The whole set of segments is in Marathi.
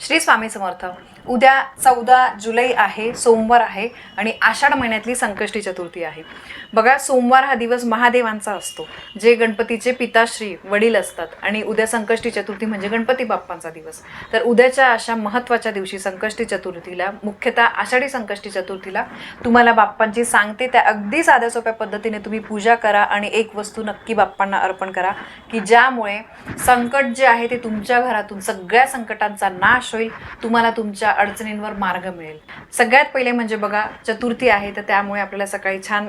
श्री स्वामी समर्थ. उद्या चौदा जुलै आहे सोमवार आहे आणि आषाढ महिन्यातली संकष्टी चतुर्थी आहे. बघा सोमवार हा दिवस महादेवांचा असतो. जे गणपतीचे पिताश्री वडील असतात आणि उद्या संकष्टी चतुर्थी म्हणजे गणपती बाप्पांचा दिवस. तर उद्याच्या अशा महत्त्वाच्या दिवशी संकष्टी चतुर्थीला मुख्यतः आषाढी संकष्टी चतुर्थीला तुम्हाला बाप्पांची सांगते त्या अगदी साध्या सोप्या पद्धतीने तुम्ही पूजा करा आणि एक वस्तू नक्की बाप्पांना अर्पण करा की ज्यामुळे संकट जे आहे ते तुमच्या घरातून सगळ्या संकटांचा नाश होईल तुम्हाला तुमच्या अडचणींवर मार्ग मिळेल. सगळ्यात पहिले म्हणजे बघा चतुर्थी आहे तर त्यामुळे आपल्याला सकाळी छान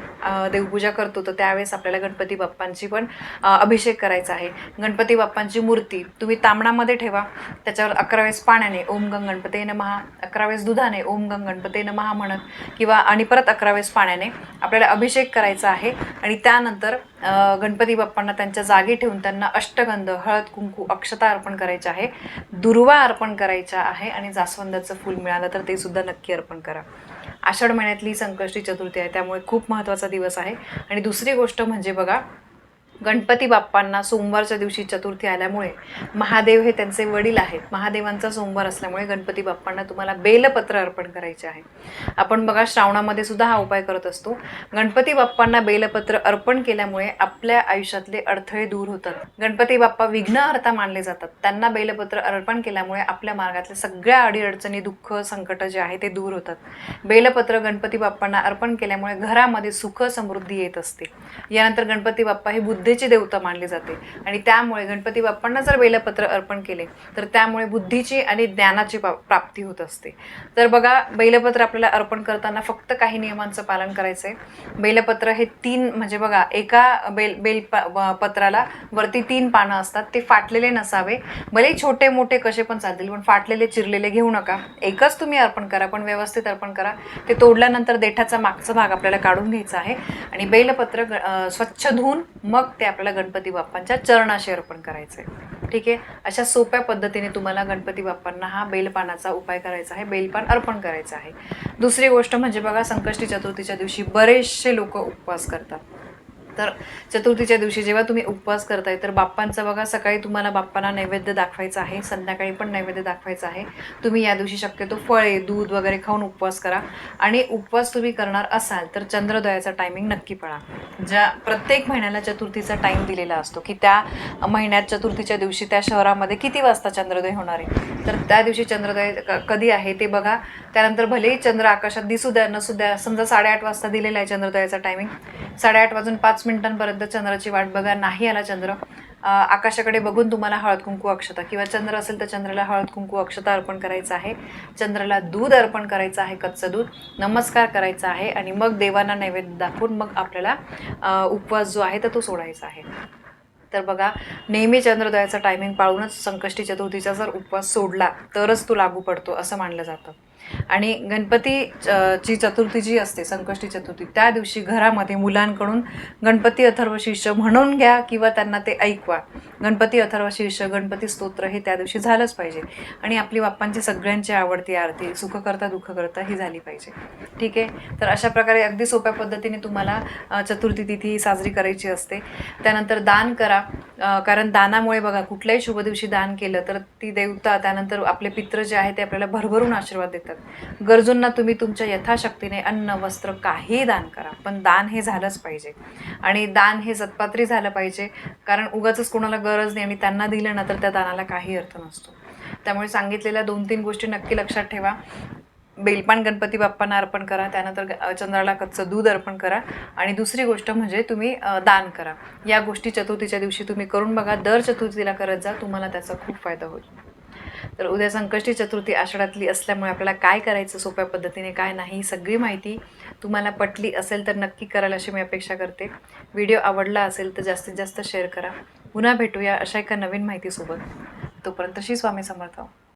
देवपूजा करतो. तर त्यावेळेस आपल्याला गणपती बाप्पांची पण अभिषेक करायचा आहे. गणपती बाप्पांची मूर्ती तुम्ही तांबणामध्ये ठेवा. त्याच्यावर अकरा वेळेस पाण्याने ओम गंग गणपते महा अकरा वेळेस दुधाने ओम गंग गणपते महा म्हणत किंवा आणि परत अकरा वेळेस पाण्याने आपल्याला अभिषेक करायचा आहे. आणि त्यानंतर गणपती बाप्पांना त्यांच्या जागी ठेवून त्यांना अष्टगंध हळद कुंकू अक्षता अर्पण करायच्या आहे दुर्वा अर्पण करायच्या आहे आणि जास्वंदाचं फूल मिळालं तर ते सुद्धा नक्की अर्पण करा. आषाढ महिन्यातली संकष्टी चतुर्थी आहे त्यामुळे खूप महत्त्वाचा दिवस आहे. आणि दुसरी गोष्ट म्हणजे बघा गणपती बाप्पांना सोमवारच्या दिवशी चतुर्थी आल्यामुळे महादेव हे त्यांचे वडील आहेत. महादेवांचा सोमवार असल्यामुळे गणपती बाप्पांना तुम्हाला बेलपत्र अर्पण करायचे आहे. आपण बघा श्रावणामध्ये सुद्धा हा उपाय करत असतो. गणपती बाप्पांना बेलपत्र अर्पण केल्यामुळे आपल्या आयुष्यातले अडथळे दूर होतात. गणपती बाप्पा विघ्नहर्ता मानले जातात. त्यांना बेलपत्र अर्पण केल्यामुळे आपल्या मार्गातल्या सगळ्या अडीअडचणी दुःख संकट जे आहे ते दूर होतात. बेलपत्र गणपती बाप्पांना अर्पण केल्यामुळे घरामध्ये सुख समृद्धी येत असते. यानंतर गणपती बाप्पा हे बुद्ध बुद्धीची देवता मानली जाते. आणि त्यामुळे गणपती बाप्पांना जर बेलपत्र अर्पण केले तर त्यामुळे बुद्धीची आणि ज्ञानाची प्राप्ती होत असते. तर बघा बैलपत्र आपल्याला अर्पण करताना फक्त काही नियमांचं पालन करायचं आहे बेलपत्र हे तीन म्हणजे बघा एका बेल बेल व- पत्राला वरती तीन पानं असतात ते फाटलेले नसावे. भले छोटे मोठे कसे पण चालतील पण फाटलेले चिरलेले घेऊ नका. एकच तुम्ही अर्पण करा पण व्यवस्थित अर्पण करा. ते तोडल्यानंतर देठाचा मागचा भाग आपल्याला काढून घ्यायचा आहे. आणि बेलपत्र ग- स्वच्छ धुवून मग ते आपल्याला गणपती बाप्पांच्या चरणाशी अर्पण करायचं आहे ठीक आहे? अशा सोप्या पद्धतीने तुम्हाला गणपती बाप्पांना हा बेलपानाचा उपाय करायचा आहे बेलपान अर्पण करायचं आहे. दुसरी गोष्ट म्हणजे बघा संकष्टी चतुर्थीच्या दिवशी बरेचसे लोक उपवास करतात. तर चतुर्थीच्या दिवशी जेव्हा तुम्ही उपवास करताय तर बाप्पांचा बघा सकाळी तुम्हाला बाप्पांना नैवेद्य दाखवायचा आहे संध्याकाळी पण नैवेद्य दाखवायचा आहे. तुम्ही या दिवशी शक्यतो फळे दूध वगैरे खाऊन उपवास करा. आणि उपवास तुम्ही करणार असाल तर चंद्रोदयाचा टायमिंग नक्की पळा ज्या प्रत्येक महिन्याला चतुर्थीचा टाईम दिलेला असतो की त्या महिन्यात चतुर्थीच्या दिवशी त्या शहरामध्ये किती वाजता चंद्रोदय होणार आहे? तर त्या दिवशी चंद्रोदय क- कधी आहे ते बघा. त्यानंतर भलेही चंद्र आकाशात दिसू द्या नसू द्या समजा साडेआठ वाजता दिलेला आहे चंद्रोदयाचा टायमिंग साडेआठ वाजून पाच मिनिटांपर्यंत चंद्राची वाट बघा नाही आला चंद्र. आकाशाकडे बघून तुम्हाला हळद कुंकू अक्षता किंवा चंद्र असेल तर चंद्राला हळद कुंकू अक्षता अर्पण करायचं आहे. चंद्राला दूध अर्पण करायचं आहे कच्चं दूध. नमस्कार करायचा आहे आणि मग देवांना नैवेद्य दाखवून मग आपल्याला उपवास जो आहे तर तो सोडायचा आहे. तर बघा नेहमी चंद्रोदयाचा टायमिंग पाळूनच संकष्टी चतुर्थीचा जर उपवास सोडला तरच तो लागू पडतो असं मानलं जातं. आणि गणपती ची चतुर्थी जी असते संकष्टी चतुर्थी त्या दिवशी घरामध्ये मुलांकडून गणपती अथर्व शिष्य म्हणून घ्या किंवा त्यांना ते ऐकवा. गणपती अथर्व शीर्ष गणपती स्तोत्र हे त्या दिवशी झालंच पाहिजे. आणि आपली बाप्पांची सगळ्यांची आवडती आरती सुख करता दुःख करता ही झाली पाहिजे. ठीक आहे? तर अशा प्रकारे अगदी सोप्या पद्धतीने तुम्हाला चतुर्थी तिथी साजरी करायची असते. त्यानंतर दान करा. कारण दानामुळे बघा कुठल्याही शुभ दिवशी दान केलं तर ती देवता त्यानंतर आपले पित्र जे आहे ते आपल्याला भरभरून आशीर्वाद देतात. गरजूंना तुम्ही तुमच्या यथाशक्तीने अन्न वस्त्र काही दान करा पण दान हे झालंच पाहिजे. आणि दान हे सत्पात्री झालं पाहिजे कारण उगाच कोणाला गरज नाही आणि त्यांना दिलं ना तर त्या दानाला काही अर्थ नसतो. त्यामुळे सांगितलेल्या दोन तीन गोष्टी नक्की लक्षात ठेवा. बेलपान गणपती बाप्पांना अर्पण करा त्यानंतर चंद्राला कच्चं दूध अर्पण करा. आणि दुसरी गोष्ट म्हणजे तुम्ही दान करा. या गोष्टी चतुर्थीच्या दिवशी तुम्ही करून बघा. दर चतुर्थीला करत जा तुम्हाला त्याचा खूप फायदा होईल. तर उद्या संकष्टी चतुर्थी आषाढातली असल्यामुळे आपल्याला काय करायचं सोप्या पद्धतीने काय नाही ही सगळी माहिती तुम्हाला पटली असेल तर नक्की कराल अशी मी अपेक्षा करते. व्हिडिओ आवडला असेल तर जास्तीत जास्त शेअर करा. पुन्हा भेटूया अशा एका नवीन माहितीसोबत. तोपर्यंत श्री स्वामी समर्थ.